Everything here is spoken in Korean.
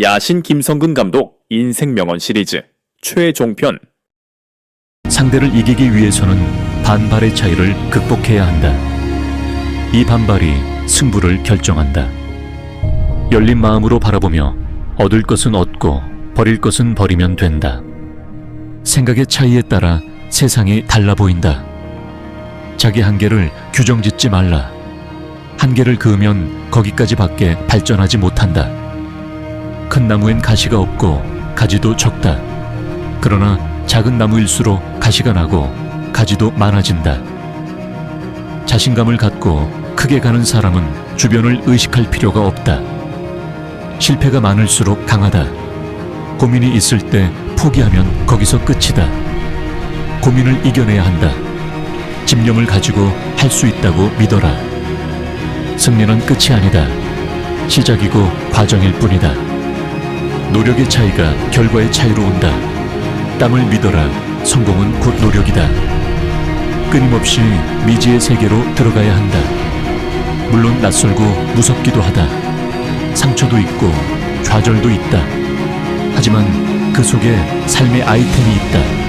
야신 김성근 감독 인생 명언 시리즈 최종편 상대를 이기기 위해서는 반발의 차이를 극복해야 한다. 이 반발이 승부를 결정한다. 열린 마음으로 바라보며 얻을 것은 얻고 버릴 것은 버리면 된다. 생각의 차이에 따라 세상이 달라 보인다. 자기 한계를 규정 짓지 말라. 한계를 그으면 거기까지 밖에 발전하지 못한다. 큰 나무엔 가시가 없고 가지도 적다. 그러나 작은 나무일수록 가시가 나고 가지도 많아진다. 자신감을 갖고 크게 가는 사람은 주변을 의식할 필요가 없다. 실패가 많을수록 강하다. 고민이 있을 때 포기하면 거기서 끝이다. 고민을 이겨내야 한다. 집념을 가지고 할 수 있다고 믿어라. 승리는 끝이 아니다. 시작이고 과정일 뿐이다. 노력의 차이가 결과의 차이로 온다. 땀을 믿어라. 성공은 곧 노력이다. 끊임없이 미지의 세계로 들어가야 한다. 물론 낯설고 무섭기도 하다. 상처도 있고 좌절도 있다. 하지만 그 속에 삶의 아이템이 있다.